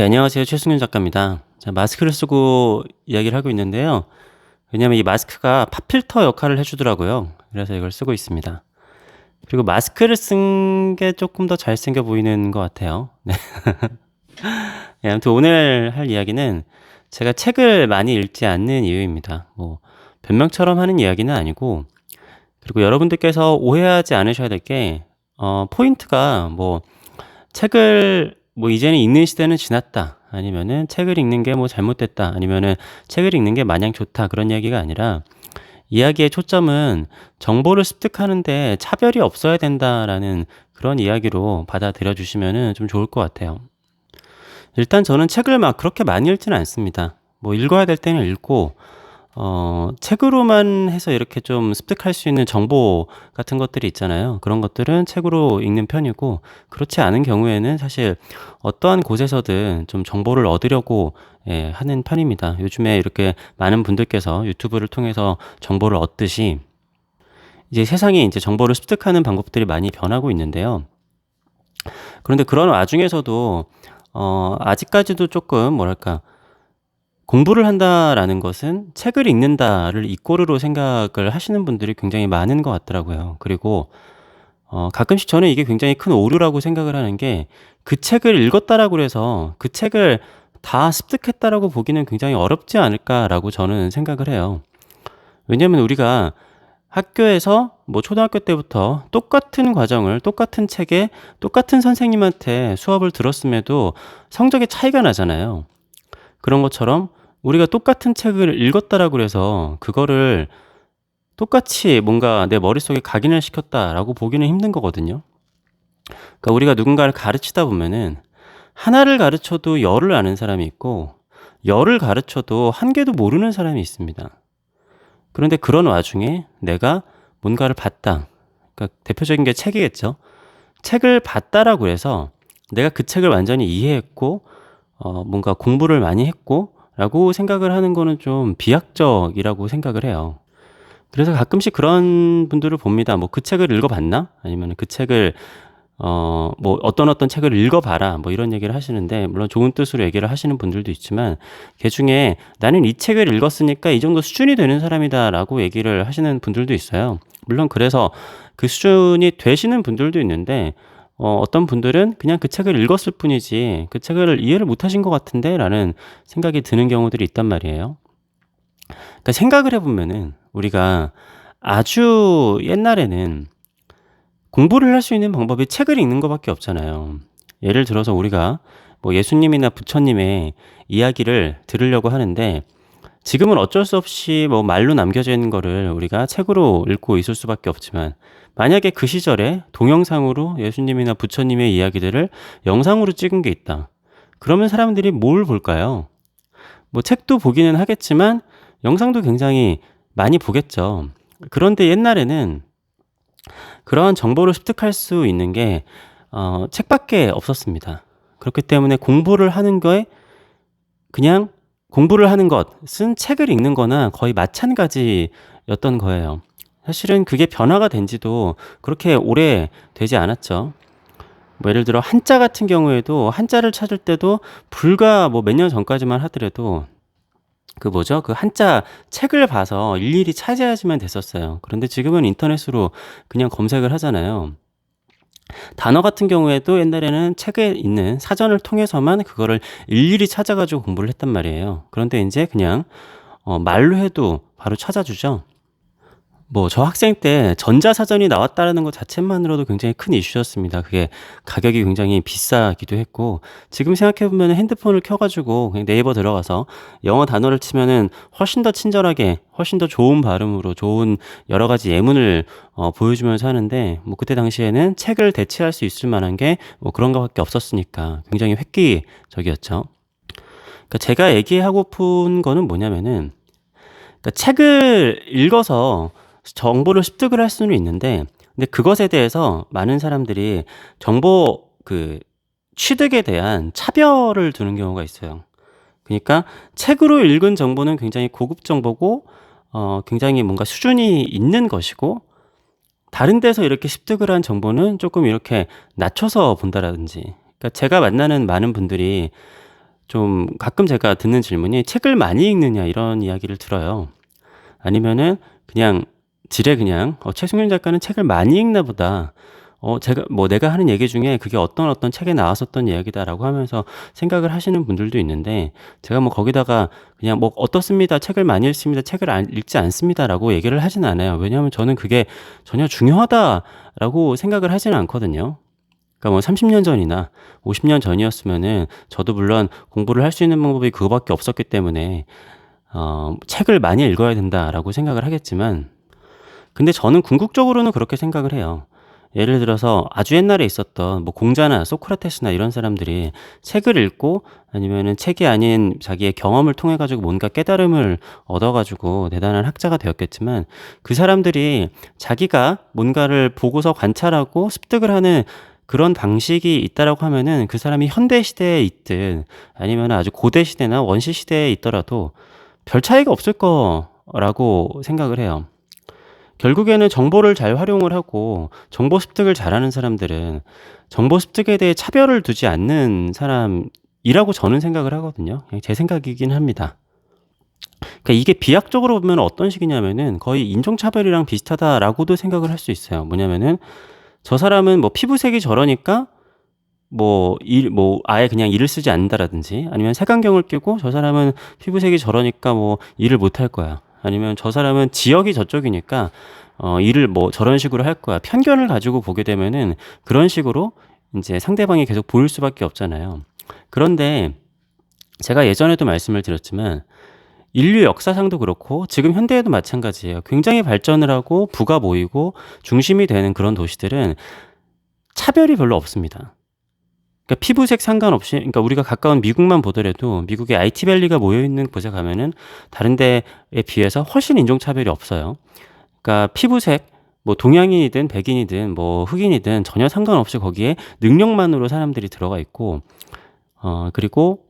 예, 안녕하세요. 최승윤 작가입니다. 자, 마스크를 쓰고 이야기를 하고 있는데요. 왜냐하면 이 마스크가 팝필터 역할을 해주더라고요. 그래서 이걸 쓰고 있습니다. 그리고 마스크를 쓴 게 조금 더 잘생겨 보이는 것 같아요. 네. 예, 아무튼 오늘 할 이야기는 제가 책을 많이 읽지 않는 이유입니다. 뭐, 변명처럼 하는 이야기는 아니고, 그리고 여러분들께서 오해하지 않으셔야 될 게, 어, 포인트가 뭐, 책을 뭐 이제는 읽는 시대는 지났다. 아니면은 책을 읽는 게 뭐 잘못됐다. 아니면은 책을 읽는 게 마냥 좋다. 그런 이야기가 아니라 이야기의 초점은 정보를 습득하는데 차별이 없어야 된다라는 그런 이야기로 받아들여 주시면은 좀 좋을 것 같아요. 일단 저는 책을 막 그렇게 많이 읽지는 않습니다. 뭐 읽어야 될 때는 읽고 어, 책으로만 해서 이렇게 좀 습득할 수 있는 정보 같은 것들이 있잖아요. 그런 것들은 책으로 읽는 편이고, 그렇지 않은 경우에는 사실 어떠한 곳에서든 좀 정보를 얻으려고 예, 하는 편입니다. 요즘에 이렇게 많은 분들께서 유튜브를 통해서 정보를 얻듯이 이제 세상에 이제 정보를 습득하는 방법들이 많이 변하고 있는데요. 그런데 그런 와중에서도 어, 아직까지도 조금 뭐랄까 공부를 한다라는 것은 책을 읽는다를 이꼬르로 생각을 하시는 분들이 굉장히 많은 것 같더라고요. 그리고 어, 가끔씩 저는 이게 굉장히 큰 오류라고 생각을 하는 게 그 책을 읽었다라고 해서 그 책을 다 습득했다라고 보기는 굉장히 어렵지 않을까라고 저는 생각을 해요. 왜냐하면 우리가 학교에서 뭐 초등학교 때부터 똑같은 과정을 똑같은 책에 똑같은 선생님한테 수업을 들었음에도 성적의 차이가 나잖아요. 그런 것처럼 우리가 똑같은 책을 읽었다라고 해서 그거를 똑같이 뭔가 내 머릿속에 각인을 시켰다라고 보기는 힘든 거거든요. 그러니까 우리가 누군가를 가르치다 보면은 하나를 가르쳐도 열을 아는 사람이 있고 열을 가르쳐도 한 개도 모르는 사람이 있습니다. 그런데 그런 와중에 내가 뭔가를 봤다. 그러니까 대표적인 게 책이겠죠. 책을 봤다라고 해서 내가 그 책을 완전히 이해했고 어, 뭔가 공부를 많이 했고 라고 생각을 하는 거는 좀 비약적이라고 생각을 해요. 그래서 가끔씩 그런 분들을 봅니다. 뭐 그 책을 읽어봤나? 아니면 그 책을 어, 뭐 어떤 어떤 책을 읽어봐라. 뭐 이런 얘기를 하시는데, 물론 좋은 뜻으로 얘기를 하시는 분들도 있지만, 그 중에 나는 이 책을 읽었으니까 이 정도 수준이 되는 사람이다 라고 얘기를 하시는 분들도 있어요. 물론 그래서 그 수준이 되시는 분들도 있는데, 어, 어떤 분들은 그냥 그 책을 읽었을 뿐이지 그 책을 이해를 못 하신 것 같은데 라는 생각이 드는 경우들이 있단 말이에요. 그러니까 생각을 해보면은 우리가 아주 옛날에는 공부를 할 수 있는 방법이 책을 읽는 것밖에 없잖아요. 예를 들어서 우리가 뭐 예수님이나 부처님의 이야기를 들으려고 하는데 지금은 어쩔 수 없이 뭐 말로 남겨져 있는 거를 우리가 책으로 읽고 있을 수밖에 없지만 만약에 그 시절에 동영상으로 예수님이나 부처님의 이야기들을 영상으로 찍은 게 있다. 그러면 사람들이 뭘 볼까요? 뭐 책도 보기는 하겠지만 영상도 굉장히 많이 보겠죠. 그런데 옛날에는 그러한 정보를 습득할 수 있는 게 어, 책밖에 없었습니다. 그렇기 때문에 공부를 하는 거에 그냥 공부를 하는 것은 책을 읽는 거나 거의 마찬가지였던 거예요. 사실은 그게 변화가 된 지도 그렇게 오래 되지 않았죠. 뭐 예를 들어 한자 같은 경우에도 한자를 찾을 때도 불과 뭐 몇 년 전까지만 하더라도 그 뭐죠? 그 한자 책을 봐서 일일이 찾아야지만 됐었어요. 그런데 지금은 인터넷으로 그냥 검색을 하잖아요. 단어 같은 경우에도 옛날에는 책에 있는 사전을 통해서만 그거를 일일이 찾아가지고 공부를 했단 말이에요. 그런데 이제 그냥 어, 말로 해도 바로 찾아주죠. 뭐 저 학생 때 전자사전이 나왔다라는 것 자체만으로도 굉장히 큰 이슈였습니다. 그게 가격이 굉장히 비싸기도 했고 지금 생각해 보면 핸드폰을 켜 가지고 그냥 네이버 들어가서 영어 단어를 치면은 훨씬 더 친절하게 훨씬 더 좋은 발음으로 좋은 여러 가지 예문을 어, 보여주면서 하는데 뭐 그때 당시에는 책을 대체할 수 있을 만한 게 뭐 그런 것밖에 없었으니까 굉장히 획기적이었죠. 그러니까 제가 얘기하고픈 거는 뭐냐면은 그러니까 책을 읽어서 정보를 습득을 할 수는 있는데 근데 그것에 대해서 많은 사람들이 정보 그 취득에 대한 차별을 두는 경우가 있어요. 그러니까 책으로 읽은 정보는 굉장히 고급 정보고 어 굉장히 뭔가 수준이 있는 것이고 다른 데서 이렇게 습득을 한 정보는 조금 이렇게 낮춰서 본다라든지 그러니까 제가 만나는 많은 분들이 좀 가끔 제가 듣는 질문이 책을 많이 읽느냐 이런 이야기를 들어요. 아니면은 그냥 지레 그냥 어, 최승윤 작가는 책을 많이 읽나 보다. 어, 제가 뭐 내가 하는 얘기 중에 그게 어떤 어떤 책에 나왔었던 이야기다라고 하면서 생각을 하시는 분들도 있는데 제가 뭐 거기다가 그냥 뭐 어떻습니다. 책을 많이 읽습니다. 책을 안, 읽지 않습니다라고 얘기를 하진 않아요. 왜냐하면 저는 그게 전혀 중요하다라고 생각을 하지는 않거든요. 그러니까 뭐 30년 전이나 50년 전이었으면은 저도 물론 공부를 할 수 있는 방법이 그거밖에 없었기 때문에 어, 책을 많이 읽어야 된다라고 생각을 하겠지만 근데 저는 궁극적으로는 그렇게 생각을 해요. 예를 들어서 아주 옛날에 있었던 뭐 공자나 소크라테스나 이런 사람들이 책을 읽고 아니면은 책이 아닌 자기의 경험을 통해 가지고 뭔가 깨달음을 얻어 가지고 대단한 학자가 되었겠지만 그 사람들이 자기가 뭔가를 보고서 관찰하고 습득을 하는 그런 방식이 있다라고 하면은 그 사람이 현대 시대에 있든 아니면 아주 고대 시대나 원시 시대에 있더라도 별 차이가 없을 거라고 생각을 해요. 결국에는 정보를 잘 활용을 하고 정보 습득을 잘하는 사람들은 정보 습득에 대해 차별을 두지 않는 사람이라고 저는 생각을 하거든요. 제 생각이긴 합니다. 그러니까 이게 비약적으로 보면 어떤 식이냐면은 거의 인종차별이랑 비슷하다라고도 생각을 할 수 있어요. 뭐냐면은 저 사람은 뭐 피부색이 저러니까 뭐, 일, 뭐, 아예 그냥 일을 쓰지 않는다라든지 아니면 색안경을 끼고 저 사람은 피부색이 저러니까 뭐 일을 못 할 거야. 아니면 저 사람은 지역이 저쪽이니까 어, 일을 뭐 저런 식으로 할 거야. 편견을 가지고 보게 되면은 그런 식으로 이제 상대방이 계속 보일 수밖에 없잖아요. 그런데 제가 예전에도 말씀을 드렸지만 인류 역사상도 그렇고 지금 현대에도 마찬가지예요. 굉장히 발전을 하고 부가 모이고 중심이 되는 그런 도시들은 차별이 별로 없습니다. 그러니까 피부색 상관없이 그러니까 우리가 가까운 미국만 보더라도 미국의 IT밸리가 모여 있는 곳에 가면은 다른 데에 비해서 훨씬 인종 차별이 없어요. 그러니까 피부색 뭐 동양인이든 백인이든 뭐 흑인이든 전혀 상관없이 거기에 능력만으로 사람들이 들어가 있고 어 그리고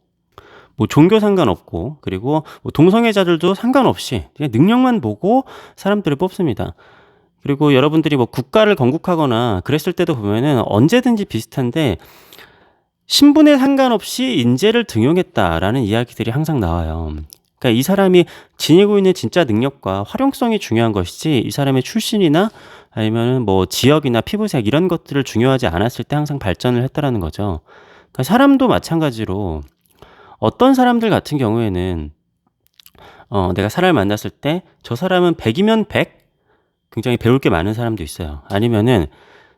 뭐 종교 상관없고 그리고 뭐 동성애자들도 상관없이 그냥 능력만 보고 사람들을 뽑습니다. 그리고 여러분들이 뭐 국가를 건국하거나 그랬을 때도 보면은 언제든지 비슷한데 신분에 상관없이 인재를 등용했다라는 이야기들이 항상 나와요. 그러니까 이 사람이 지니고 있는 진짜 능력과 활용성이 중요한 것이지 이 사람의 출신이나 아니면은 뭐 지역이나 피부색 이런 것들을 중요하지 않았을 때 항상 발전을 했다라는 거죠. 그러니까 사람도 마찬가지로 어떤 사람들 같은 경우에는 어, 내가 사람을 만났을 때 저 사람은 100이면 100 굉장히 배울 게 많은 사람도 있어요. 아니면은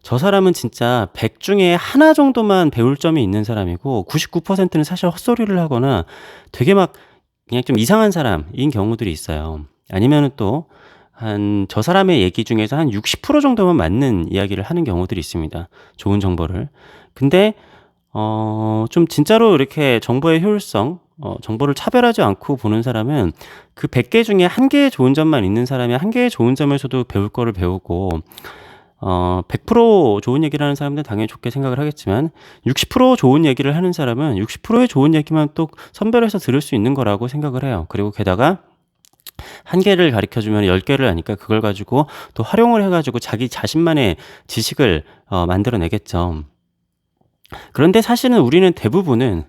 저 사람은 진짜 100 중에 하나 정도만 배울 점이 있는 사람이고 99%는 사실 헛소리를 하거나 되게 막 그냥 좀 이상한 사람인 경우들이 있어요. 아니면은 또 한 저 사람의 얘기 중에서 한 60% 정도만 맞는 이야기를 하는 경우들이 있습니다. 좋은 정보를. 근데 어, 좀 진짜로 이렇게 정보의 효율성, 어, 정보를 차별하지 않고 보는 사람은 그 100개 중에 한 개의 좋은 점만 있는 사람이 한 개의 좋은 점에서도 배울 거를 배우고 어, 100% 좋은 얘기를 하는 사람들은 당연히 좋게 생각을 하겠지만 60% 좋은 얘기를 하는 사람은 60%의 좋은 얘기만 또 선별해서 들을 수 있는 거라고 생각을 해요. 그리고 게다가 한 개를 가르쳐 주면 열 개를 하니까 그걸 가지고 또 활용을 해 가지고 자기 자신만의 지식을 어, 만들어 내겠죠. 그런데 사실은 우리는 대부분은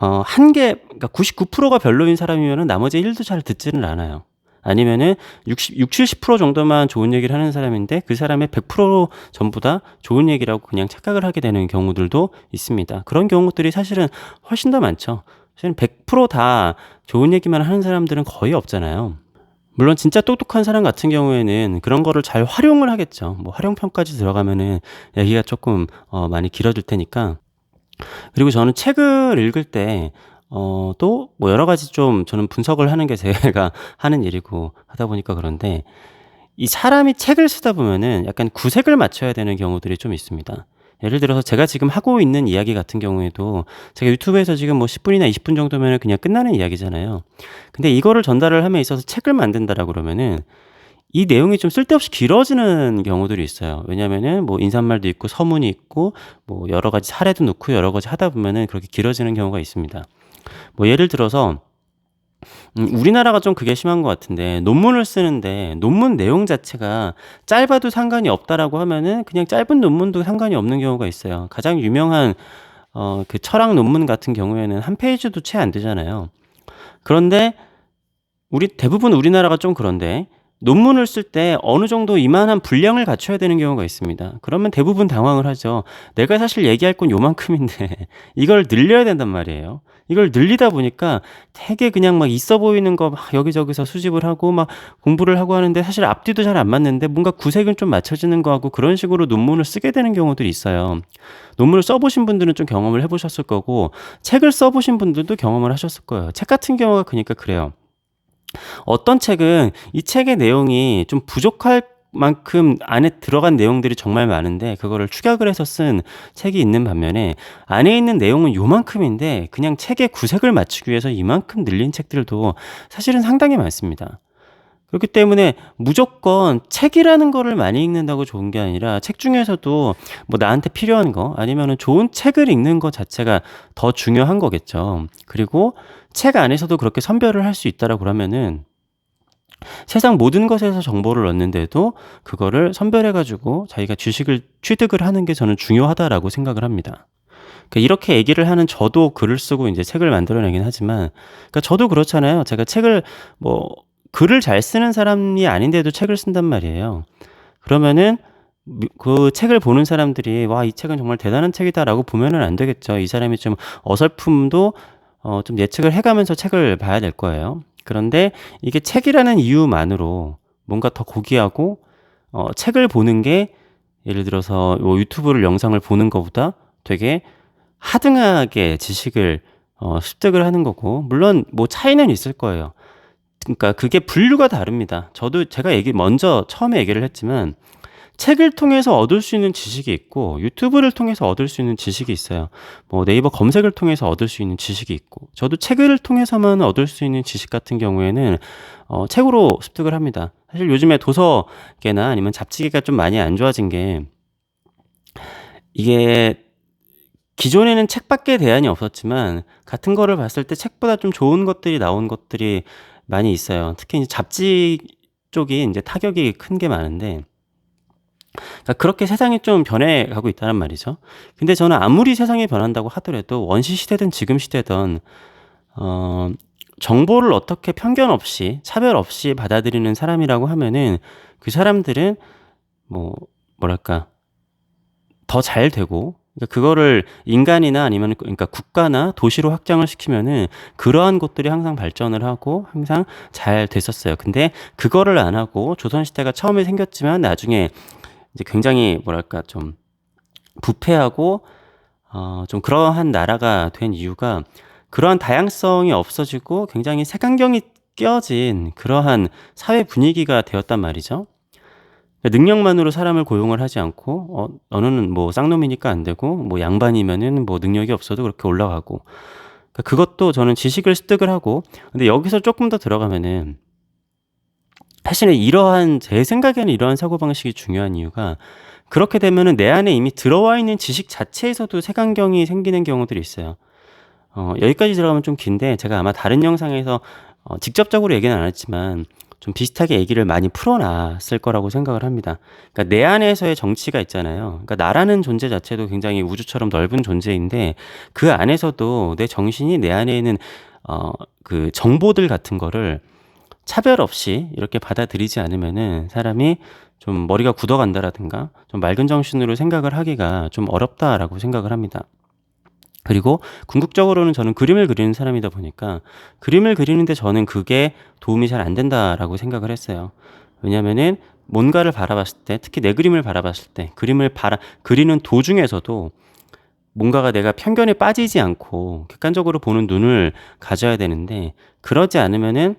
어, 한 개, 그러니까 99%가 별로인 사람이면 나머지 1도 잘 듣지는 않아요. 아니면은 60, 60, 70% 정도만 좋은 얘기를 하는 사람인데 그 사람의 100% 전부 다 좋은 얘기라고 그냥 착각을 하게 되는 경우들도 있습니다. 그런 경우들이 사실은 훨씬 더 많죠. 사실은 100%다 좋은 얘기만 하는 사람들은 거의 없잖아요. 물론 진짜 똑똑한 사람 같은 경우에는 그런 거를 잘 활용을 하겠죠. 뭐 활용평까지 들어가면은 얘기가 조금 어, 많이 길어질 테니까. 그리고 저는 책을 읽을 때 어, 또, 뭐, 여러 가지 좀 저는 분석을 하는 게 제가 하는 일이고 하다 보니까 그런데 이 사람이 책을 쓰다 보면은 약간 구색을 맞춰야 되는 경우들이 좀 있습니다. 예를 들어서 제가 지금 하고 있는 이야기 같은 경우에도 제가 유튜브에서 지금 뭐 10분이나 20분 정도면 그냥 끝나는 이야기잖아요. 근데 이거를 전달을 함에 있어서 책을 만든다라고 그러면은 이 내용이 좀 쓸데없이 길어지는 경우들이 있어요. 왜냐면은 뭐 인사말도 있고 서문이 있고 뭐 여러 가지 사례도 넣고 여러 가지 하다 보면은 그렇게 길어지는 경우가 있습니다. 뭐 예를 들어서 음, 우리나라가 좀 그게 심한 것 같은데 논문을 쓰는데 논문 내용 자체가 짧아도 상관이 없다라고 하면은 그냥 짧은 논문도 상관이 없는 경우가 있어요. 가장 유명한 어, 그 철학 논문 같은 경우에는 한 페이지도 채 안 되잖아요. 그런데 우리 대부분 우리나라가 좀 그런데 논문을 쓸 때 어느 정도 이만한 분량을 갖춰야 되는 경우가 있습니다. 그러면 대부분 당황을 하죠. 내가 사실 얘기할 건 요만큼인데 이걸 늘려야 된단 말이에요. 이걸 늘리다 보니까 되게 그냥 막 있어 보이는 거 막 여기저기서 수집을 하고 막 공부를 하고 하는데 사실 앞뒤도 잘 안 맞는데 뭔가 구색은 좀 맞춰지는 거 하고 그런 식으로 논문을 쓰게 되는 경우들이 있어요. 논문을 써보신 분들은 좀 경험을 해보셨을 거고 책을 써보신 분들도 경험을 하셨을 거예요. 책 같은 경우가 그러니까 그래요. 어떤 책은 이 책의 내용이 좀 부족할 만큼 안에 들어간 내용들이 정말 많은데 그거를 축약을 해서 쓴 책이 있는 반면에 안에 있는 내용은 요만큼인데 그냥 책의 구색을 맞추기 위해서 이만큼 늘린 책들도 사실은 상당히 많습니다. 그렇기 때문에 무조건 책이라는 거를 많이 읽는다고 좋은 게 아니라 책 중에서도 뭐 나한테 필요한 거 아니면은 좋은 책을 읽는 것 자체가 더 중요한 거겠죠. 그리고 책 안에서도 그렇게 선별을 할 수 있다라고 그러면은 세상 모든 것에서 정보를 얻는데도 그거를 선별해 가지고 자기가 지식을 취득을 하는 게 저는 중요하다라고 생각을 합니다. 그러니까 이렇게 얘기를 하는 저도 글을 쓰고 이제 책을 만들어내긴 하지만 그러니까 저도 그렇잖아요. 제가 책을 뭐 글을 잘 쓰는 사람이 아닌데도 책을 쓴단 말이에요. 그러면은 그 책을 보는 사람들이 와, 이 책은 정말 대단한 책이다라고 보면은 안 되겠죠. 이 사람이 좀 어설픔도 어, 좀 예측을 해가면서 책을 봐야 될 거예요. 그런데 이게 책이라는 이유만으로 뭔가 더 고귀하고 어, 책을 보는 게 예를 들어서 뭐 유튜브를 영상을 보는 것보다 되게 하등하게 지식을 어, 습득을 하는 거고 물론 뭐 차이는 있을 거예요. 그러니까 그게 분류가 다릅니다. 저도 제가 얘기 먼저 처음에 얘기를 했지만 책을 통해서 얻을 수 있는 지식이 있고 유튜브를 통해서 얻을 수 있는 지식이 있어요. 뭐 네이버 검색을 통해서 얻을 수 있는 지식이 있고 저도 책을 통해서만 얻을 수 있는 지식 같은 경우에는 어, 책으로 습득을 합니다. 사실 요즘에 도서계나 아니면 잡지계가 좀 많이 안 좋아진 게 이게 기존에는 책밖에 대안이 없었지만 같은 거를 봤을 때 책보다 좀 좋은 것들이 나온 것들이 많이 있어요. 특히 이제 잡지 쪽이 이제 타격이 큰 게 많은데 그러니까 그렇게 세상이 좀 변해가고 있다는 말이죠. 근데 저는 아무리 세상이 변한다고 하더라도 원시 시대든 지금 시대든 어 정보를 어떻게 편견 없이 차별 없이 받아들이는 사람이라고 하면은 그 사람들은 뭐 뭐랄까 더 잘 되고 그러니까 그거를 인간이나 아니면 그러니까 국가나 도시로 확장을 시키면은 그러한 곳들이 항상 발전을 하고 항상 잘 됐었어요. 근데 그거를 안 하고 조선 시대가 처음에 생겼지만 나중에 이제 굉장히 뭐랄까 좀 부패하고 어, 좀 그러한 나라가 된 이유가 그러한 다양성이 없어지고 굉장히 색안경이 껴진 그러한 사회 분위기가 되었단 말이죠. 능력만으로 사람을 고용을 하지 않고 어, 너는 뭐 쌍놈이니까 안 되고 뭐 양반이면은 뭐 능력이 없어도 그렇게 올라가고 그러니까 그것도 저는 지식을 습득을 하고 근데 여기서 조금 더 들어가면은 사실은 이러한 제 생각에는 이러한 사고 방식이 중요한 이유가 그렇게 되면은 내 안에 이미 들어와 있는 지식 자체에서도 색안경이 생기는 경우들이 있어요. 어, 여기까지 들어가면 좀 긴데 제가 아마 다른 영상에서 어, 직접적으로 얘기는 안 했지만 좀 비슷하게 얘기를 많이 풀어놨을 거라고 생각을 합니다. 그러니까 내 안에서의 정치가 있잖아요. 그러니까 나라는 존재 자체도 굉장히 우주처럼 넓은 존재인데 그 안에서도 내 정신이 내 안에 있는 어, 그 정보들 같은 거를 차별 없이 이렇게 받아들이지 않으면은 사람이 좀 머리가 굳어간다라든가 좀 맑은 정신으로 생각을 하기가 좀 어렵다라고 생각을 합니다. 그리고 궁극적으로는 저는 그림을 그리는 사람이다 보니까 그림을 그리는데 저는 그게 도움이 잘 안 된다라고 생각을 했어요. 왜냐면은 뭔가를 바라봤을 때, 특히 내 그림을 바라봤을 때, 그림을 바라, 그리는 도중에서도 뭔가가 내가 편견에 빠지지 않고 객관적으로 보는 눈을 가져야 되는데, 그러지 않으면은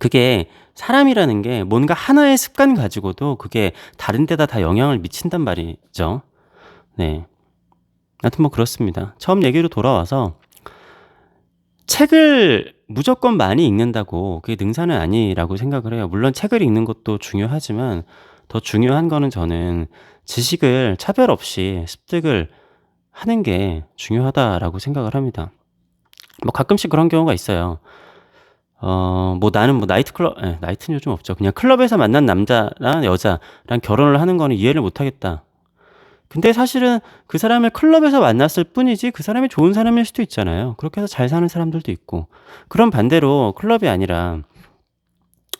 그게 사람이라는 게 뭔가 하나의 습관 가지고도 그게 다른 데다 다 영향을 미친단 말이죠. 네. 하여튼 뭐 그렇습니다. 처음 얘기로 돌아와서 책을 무조건 많이 읽는다고 그게 능사는 아니라고 생각을 해요. 물론 책을 읽는 것도 중요하지만 더 중요한 거는 저는 지식을 차별 없이 습득을 하는 게 중요하다라고 생각을 합니다. 뭐 가끔씩 그런 경우가 있어요. 어, 뭐 나는 뭐 나이트클럽, 예, 나이트는 요즘 없죠. 그냥 클럽에서 만난 남자랑 여자랑 결혼을 하는 거는 이해를 못 하겠다. 근데 사실은 그 사람을 클럽에서 만났을 뿐이지 그 사람이 좋은 사람일 수도 있잖아요. 그렇게 해서 잘 사는 사람들도 있고. 그런 반대로 클럽이 아니라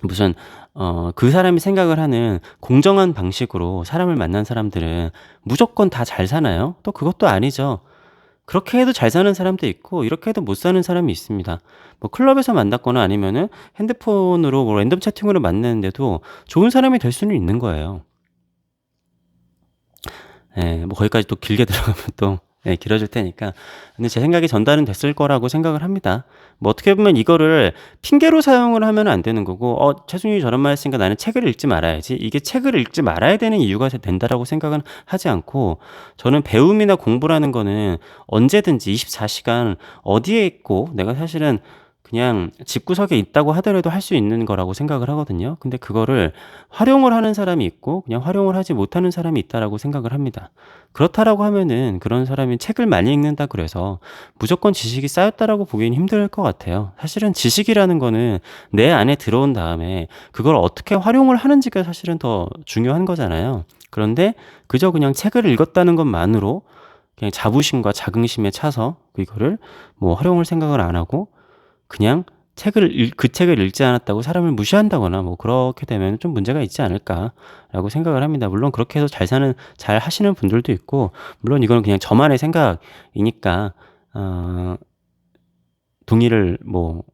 무슨 어 그 사람이 생각을 하는 공정한 방식으로 사람을 만난 사람들은 무조건 다 잘 사나요? 또 그것도 아니죠. 그렇게 해도 잘 사는 사람도 있고 이렇게 해도 못 사는 사람이 있습니다. 뭐 클럽에서 만났거나 아니면은 핸드폰으로 뭐 랜덤 채팅으로 만났는데도 좋은 사람이 될 수는 있는 거예요. 예, 뭐 거기까지 또 길게 들어가면 또 예, 길어질 테니까. 근데 제 생각에 전달은 됐을 거라고 생각을 합니다. 뭐 어떻게 보면 이거를 핑계로 사용을 하면 안 되는 거고, 어, 최순이 저런 말 했으니까 나는 책을 읽지 말아야지. 이게 책을 읽지 말아야 되는 이유가 된다라고 생각은 하지 않고, 저는 배움이나 공부라는 거는 언제든지 24시간 어디에 있고, 내가 사실은 그냥 집구석에 있다고 하더라도 할 수 있는 거라고 생각을 하거든요. 근데 그거를 활용을 하는 사람이 있고 그냥 활용을 하지 못하는 사람이 있다라고 생각을 합니다. 그렇다라고 하면은 그런 사람이 책을 많이 읽는다 그래서 무조건 지식이 쌓였다라고 보기는 힘들 것 같아요. 사실은 지식이라는 거는 내 안에 들어온 다음에 그걸 어떻게 활용을 하는지가 사실은 더 중요한 거잖아요. 그런데 그저 그냥 책을 읽었다는 것만으로 그냥 자부심과 자긍심에 차서 이거를 뭐 활용을 생각을 안 하고 그냥 책을 읽, 그 책을 읽지 않았다고 사람을 무시한다거나 뭐 그렇게 되면 좀 문제가 있지 않을까라고 생각을 합니다. 물론 그렇게 해서 잘 사는 잘 하시는 분들도 있고 물론 이거는 그냥 저만의 생각이니까 어, 동의를 뭐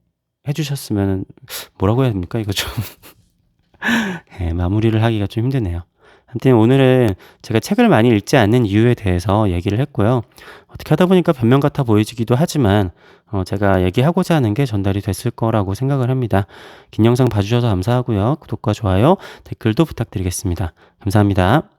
해주셨으면 뭐라고 해야 됩니까? 이거 좀 네, 마무리를 하기가 좀 힘드네요. 아무튼 오늘은 제가 책을 많이 읽지 않는 이유에 대해서 얘기를 했고요. 어떻게 하다 보니까 변명 같아 보이기도 하지만 어, 제가 얘기하고자 하는 게 전달이 됐을 거라고 생각을 합니다. 긴 영상 봐주셔서 감사하고요. 구독과 좋아요, 댓글도 부탁드리겠습니다. 감사합니다.